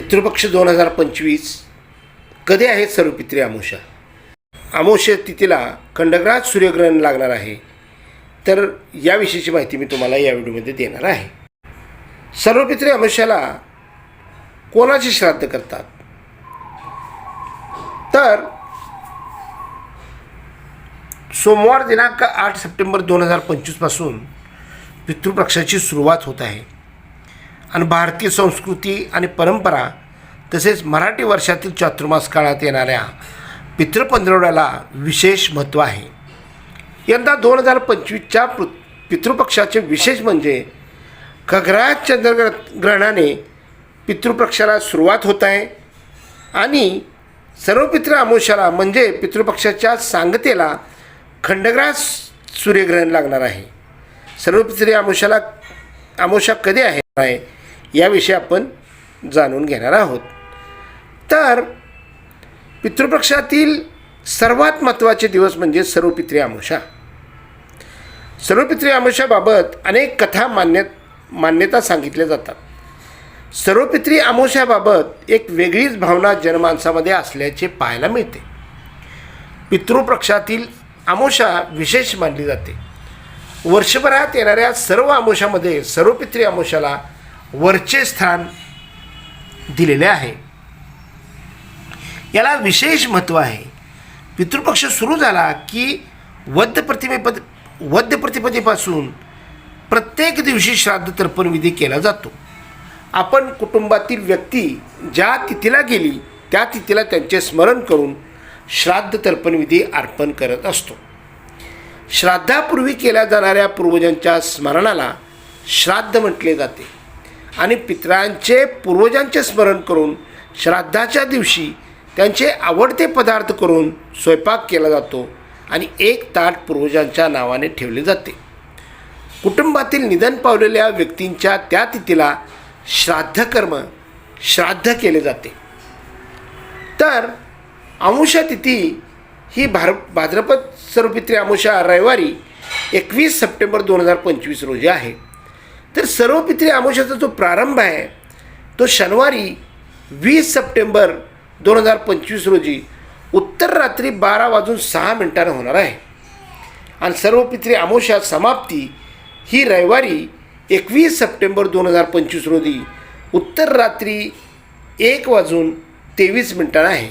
पितृपक्ष दोन हजार पंचवीस कधी आहे सर्वपित्री अमोषा अमावस्या तिथीला खंडग्रास सूर्यग्रहण लागणार आहे. तर याविषयीची माहिती मी तुम्हाला या व्हिडिओमध्ये देणार आहे. सर्वपित्री अमोशाला कोणाचे श्राद्ध करतात? तर सोमवार दिनांक आठ सप्टेंबर दोन हजार पंचवीसपासून पितृपक्षाची सुरुवात होत आहे. आणि भारतीय संस्कृती आणि परंपरा तसेच मराठी वर्षातील चातुर्मास काळात येणाऱ्या पितृपंधरवड्याला विशेष महत्त्व आहे. यंदा दोन हजार पंचवीसच्या पृ पितृपक्षाचे विशेष म्हणजे खगरा चंद्रग्र ग्रहणाने पितृपक्षाला सुरुवात होत आहे आणि सर्व पितृ अमोशाला म्हणजे पितृपक्षाच्या सांगतेला खंडग्रास सूर्यग्रहण लागणार आहे. सर्व पितृ अमावस्याला अमावस्या कधी आहे? याविषयी आपण जाणून घेणार आहोत. तर पितृपक्षातील सर्वात महत्त्वाचे दिवस म्हणजे सर्वपित्री अमावस्या सर्वपित्री आमुषाबाबत अनेक कथा मान्य मान्यता सांगितल्या जातात. सर्वपित्री आमुषाबाबत एक वेगळीच भावना जनमानसामध्ये असल्याचे पाहायला मिळते. पितृपक्षातील अमावस्या विशेष मानली जाते. वर्षभरात येणाऱ्या सर्व अमावस्यामध्ये सर्वपित्री अमावस्याला वरचे स्थान दिलेले आहे. याला विशेष महत्त्व आहे. पितृपक्ष सुरू झाला की वद्य प्रतिमेपद वद्य प्रतिपदेपासून प्रत्येक दिवशी श्राद्ध तर्पण विधी केला जातो. आपण कुटुंबातील व्यक्ती ज्या तिथीला गेली त्या तिथीला त्यांचे स्मरण करून श्राद्ध तर्पण विधी अर्पण करत असतो. श्राद्धापूर्वी केल्या जाणाऱ्या पूर्वजांच्या स्मरणाला श्राद्ध म्हटले जाते. आणि पितरांचे पूर्वजांचे स्मरण करून श्राद्धाच्या दिवशी त्यांचे आवडते पदार्थ करून स्वयंपाक केला जातो आणि एक ताट पूर्वजांच्या नावाने ठेवले जाते. कुटुंबातील निधन पावलेल्या व्यक्तींच्या त्या तिथीला श्राद्धकर्म श्राद्ध केले जाते. तर अमुषा तिथी ही भार भाद्रपद सर्वपित्री अमुषा रविवारी एकवीस सप्टेंबर दोन हजार पंचवीस रोजी आहे. तर सर्वपित्री अमावस्याचा जो प्रारंभ आहे तो शनिवारी वीस सप्टेंबर दोन हजार पंचवीस रोजी उत्तर रात्री बारा वाजून सहा मिनिटानं होणार आहे. आणि सर्वपित्री अमावस्या समाप्ती ही रविवारी एकवीस सप्टेंबर दोन हजार पंचवीस रोजी उत्तर रात्री एक वाजून तेवीस मिनिटांना आहे.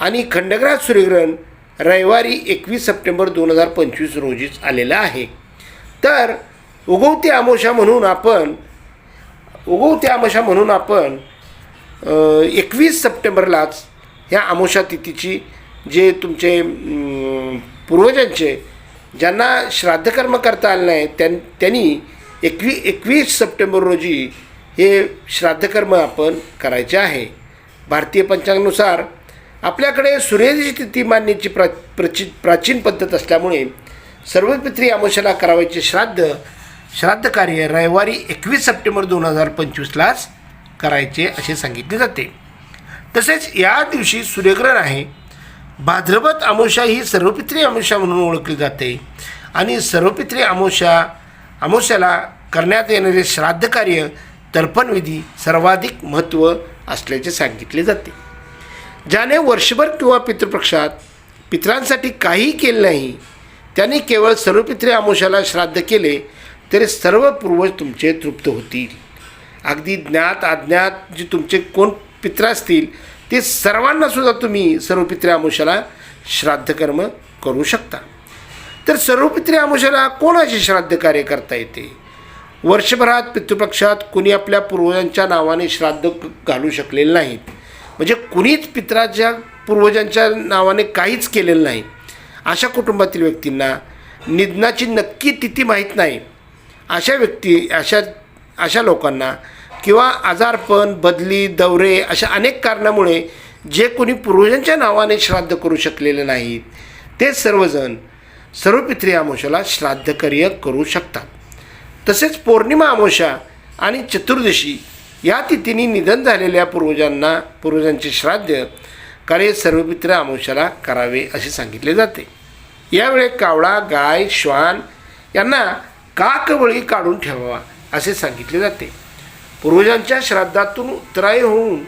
आणि खंडग्रास सूर्यग्रहण रविवारी एकवीस सप्टेंबर दोन हजार पंचवीस रोजीच आलेलं आहे. तर उगवती आमोशा म्हणून आपण उगवती आमोशा म्हणून आपण एकवीस सप्टेंबरलाच ह्या आमोशा तिथीची जे तुमचे पूर्वजांचे ज्यांना श्राद्धकर्म करता आलं नाही त्यां त्यांनी एकवी एकवीस सप्टेंबर रोजी हे श्राद्धकर्म आपण करायचे आहे. भारतीय पंचांगानुसार आपल्याकडे सूर्याची तिथी मानण्याची प्रा प्रचि प्राचीन पद्धत असल्यामुळे सर्वपित्री आमोशाला करावायचे श्राद्ध श्राद्ध कार्य रविवारी एकवीस सप्टेंबर दोन हजार पंचवीसलाच करायचे असे सांगितले जाते. तसेच या दिवशी सूर्यग्रहण आहे. भाद्रपद अमोशा ही सर्वपित्री अमावस्या म्हणून ओळखली जाते. आणि सर्वपित्री अमोशा अमोशाला करण्यात येणारे श्राद्ध कार्य तर्पणविधी सर्वाधिक महत्त्व असल्याचे सांगितले जाते. ज्याने वर्षभर किंवा पितृपक्षात पितरांसाठी काहीही केले नाही त्यांनी केवळ सर्वपित्री अमोशाला श्राद्ध केले तरी सर्व पूर्वज तुमचे तृप्त होतील. अगदी ज्ञात अज्ञात जे तुमचे कोण पित्र असतील ते सर्वांना सुद्धा तुम्ही सर्वपित्री अमावस्याला श्राद्धकर्म करू शकता. तर सर्वपित्री अमावस्याला कोणाचे श्राद्ध कार्य करता येते? वर्षभरात पितृपक्षात कुणी आपल्या पूर्वजांच्या नावाने श्राद्ध घालू शकलेले नाहीत. म्हणजे कुणीच पित्राच्या पूर्वजांच्या नावाने काहीच केलेलं नाही. अशा कुटुंबातील व्यक्तींना निधनाची नक्की तिथी माहीत नाही. अशा व्यक्ती अशा अशा लोकांना किंवा आजारपण बदली दौरे अशा अनेक कारणामुळे जे कोणी पूर्वजांच्या नावाने श्राद्ध करू शकलेले नाहीत ते सर्वजण सर्व पित्री अमावस्याला श्राद्धकार्य करू शकतात. तसेच पौर्णिमा अमोशा आणि चतुर्दशी या तिथीने निधन झालेल्या पूर्वजांना पूर्वजांचे श्राद्ध कार्य सर्वपित्र अमावस्याला करावे असे सांगितले जाते. यावेळी कावळा गाय श्वान यांना काकबळी काढून ठेवावा असे सांगितले जाते. पूर्वजांच्या श्राद्धातून उत्तराय होऊन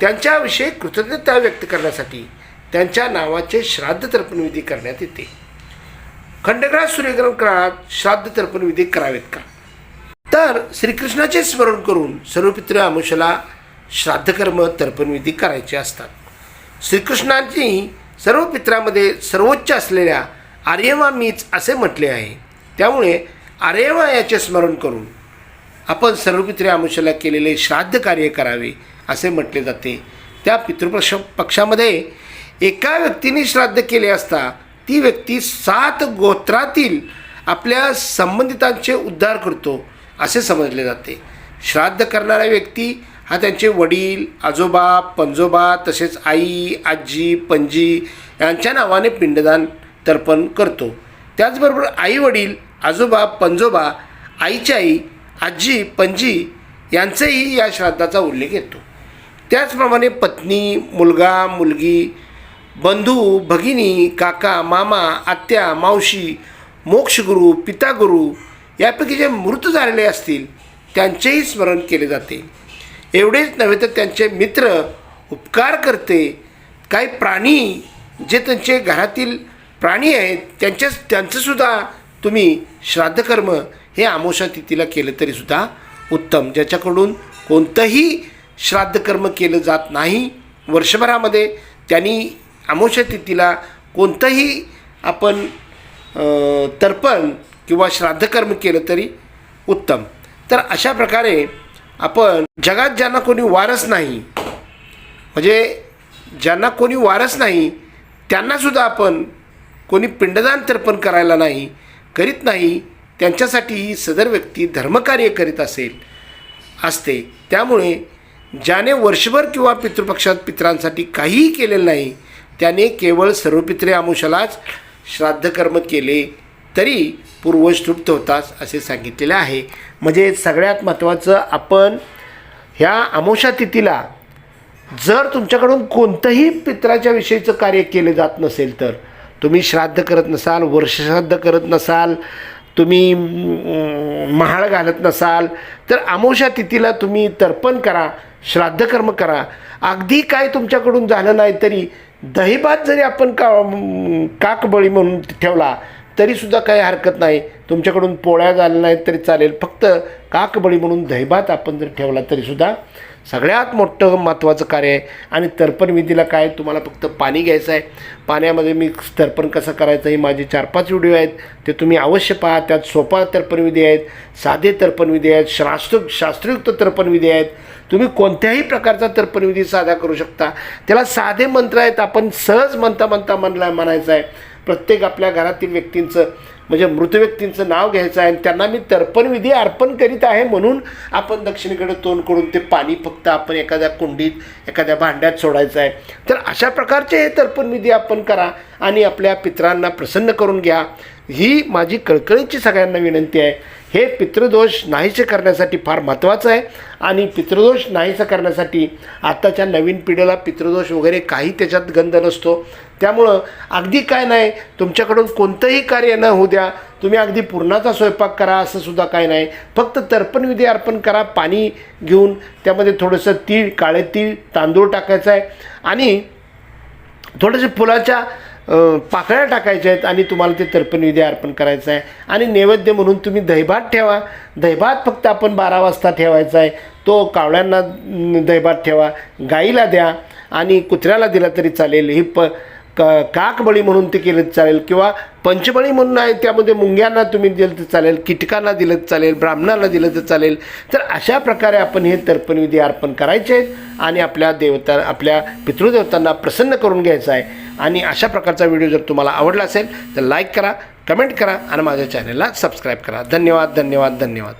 त्यांच्याविषयी कृतज्ञता व्यक्त करण्यासाठी त्यांच्या नावाचे श्राद्ध तर्पणविधी करण्यात येते. खंडग्रास सूर्यग्रहण काळात श्राद्ध तर्पणविधी करावेत का? तर श्रीकृष्णाचे स्मरण करून सर्व पित्र आमुषाला श्राद्धकर्म तर्पणविधी करायचे असतात. श्रीकृष्णांनी सर्व पित्रामध्ये सर्वोच्च असलेल्या आर्यमा मीच असे म्हटले आहे. त्यामुळे आर्यमा याचे स्मरण करून आपण सर्व पितृ आमुषाला केलेले श्राद्ध कार्य करावे असे म्हटले जाते. त्या पितृपक्ष पक्षामध्ये एका व्यक्तीने श्राद्ध केले असता ती व्यक्ती सात गोत्रातील आपल्या संबंधितांचे उद्धार करतो असे समजले जाते. श्राद्ध करणारा व्यक्ती हा त्यांचे वडील आजोबा पंजोबा तसेच आई आजी पणजी यांच्या नावाने पिंडदान तर्पण करतो. त्याचबरोबर आई वडील आजोबा पंजोबा आईची आई आजी पणजी यांचाही या श्राद्धाचा उल्लेख येतो. त्याचप्रमाणे पत्नी मुलगा मुलगी बंधू भगिनी काका मामा आत्या मावशी मोक्षगुरू पितागुरू यापैकी जे मृत झालेले असतील त्यांचेही स्मरण केले जाते. एवढेच नव्हे तर त्यांचे मित्र उपकार करते. काही प्राणी जे त्यांचे घरातील प्राणी आहेत त्यांच्या त्यांचंसुद्धा तुम्ही श्राद्धकर्म हे आमोशा तिथीला केलं तरीसुद्धा उत्तम. ज्याच्याकडून कोणतंही श्राद्धकर्म केलं जात नाही. वर्षभरामध्ये त्यांनी आमोशा तिथीला कोणतंही आपण तर्पण किंवा श्राद्धकर्म केलं तरी उत्तम. तर अशा प्रकारे आपण जगात ज्यांना कोणी वारस नाही म्हणजे ज्यांना कोणी वारस नाही त्यांनासुद्धा आपण कोणी पिंडदान तर्पण करायला नाही करीत नाही त्यांच्यासाठी ही सदर व्यक्ती धर्मकार्य करीत असेल असते. त्यामुळे ज्याने वर्षभर किंवा पितृपक्षात पित्रांसाठी काहीही केलेलं नाही त्याने केवळ सर्व पित्रे आमुषालाच श्राद्धकर्म केले तरी पूर्वज तृप्त होतात असे सांगितलेले आहे. म्हणजे सगळ्यात महत्त्वाचं आपण ह्या अमोशा तिथीला जर तुमच्याकडून कोणतंही पित्राच्या विषयीचं कार्य केले जात नसेल तर तुम्ही श्राद्ध करत नसाल वर्षश्राद्ध करत नसाल तुम्ही महाळ घालत नसाल तर अमोशा तिथीला तुम्ही तर्पण करा श्राद्धकर्म करा. अगदी काय तुमच्याकडून झालं नाही तरी दहीभात जरी आपण का काकबळी म्हणून ठेवला तरीसुद्धा काही हरकत नाही. तुमच्याकडून पोळ्या झाल्या नाहीत तरी चालेल. फक्त काकबळी म्हणून दहीभात आपण जर ठेवला तरीसुद्धा सगळ्यात मोठं महत्त्वाचं कार्य आहे. आणि तर्पण विधीला काय तुम्हाला फक्त पाणी घ्यायचं आहे. पाण्यामध्ये मी तर्पण कसं करायचं हे माझे चार पाच व्हिडिओ आहेत. ते तुम्ही अवश्य पहा. त्यात सोपा तर्पणविधी आहेत साधे तर्पणविधी आहेत शास्त्र शास्त्रयुक्त तर्पणविधी आहेत. तुम्ही कोणत्याही प्रकारचा तर्पणविधी साधा करू शकता. त्याला साधे मंत्र आहेत. आपण सहज म्हणता म्हणता म्हणला म्हणायचं आहे. प्रत्येक आपल्या घरातील व्यक्तींचं म्हणजे मृत व्यक्तींचं नाव घ्यायचं आहे आणि त्यांना मी तर्पणविधी अर्पण करीत आहे म्हणून आपण दक्षिणेकडे तोंड करून ते पाणी फक्त आपण एखाद्या कुंडीत एखाद्या भांड्यात सोडायचं आहे. तर अशा प्रकारचे हे तर्पणविधी आपण करा आणि आपल्या पित्रांना प्रसन्न करून घ्या. ही माझी कळकळीची सगळ्यांना विनंती आहे. हे पितृदोष नाहीसे करण्यासाठी फार महत्त्वाचं आहे आणि पितृदोष नाहीसं करण्यासाठी आत्ताच्या नवीन पिढीला पितृदोष वगैरे काही त्याच्यात गंध नसतो. त्यामुळं अगदी काय नाही तुमच्याकडून कोणतंही कार्य न होऊ द्या. तुम्ही अगदी पूर्णाचा स्वयंपाक करा असं सुद्धा काय नाही. फक्त तर्पणविधी अर्पण करा पाणी घेऊन. त्यामध्ये थोडंसं तीळ काळे तीळ तांदूळ टाकायचं आहे. आणि थोडेसे फुलाच्या पाकळ्या टाकायच्या आहेत आणि तुम्हाला ते तर्पणविधी अर्पण करायचं आहे. आणि नैवेद्य म्हणून तुम्ही दहीभात ठेवा. दहीभात फक्त आपण बारा वाजता ठेवायचा आहे. तो कावळ्यांना दहीभात ठेवा. गाईला द्या. आणि कुत्र्याला दिला तरी चालेल. ही प क काकबळी म्हणून ते केलं चालेल किंवा पंचबळी म्हणून आहे त्यामध्ये मुंग्यांना तुम्ही दिलं तर चालेल कीटकांना दिलं तर चालेल ब्राह्मणाला दिलं तर चालेल. तर अशा प्रकारे आपण हे तर्पणविधी अर्पण करायचे आहेत आणि आपल्या देवता आपल्या पितृदेवतांना प्रसन्न करून घ्यायचं आहे. आणि अशा प्रकारचा व्हिडिओ जर तुम्हाला आवडला असेल तर लाईक करा कमेंट करा आणि माझ्या चॅनलला सबस्क्राईब करा. धन्यवाद धन्यवाद धन्यवाद.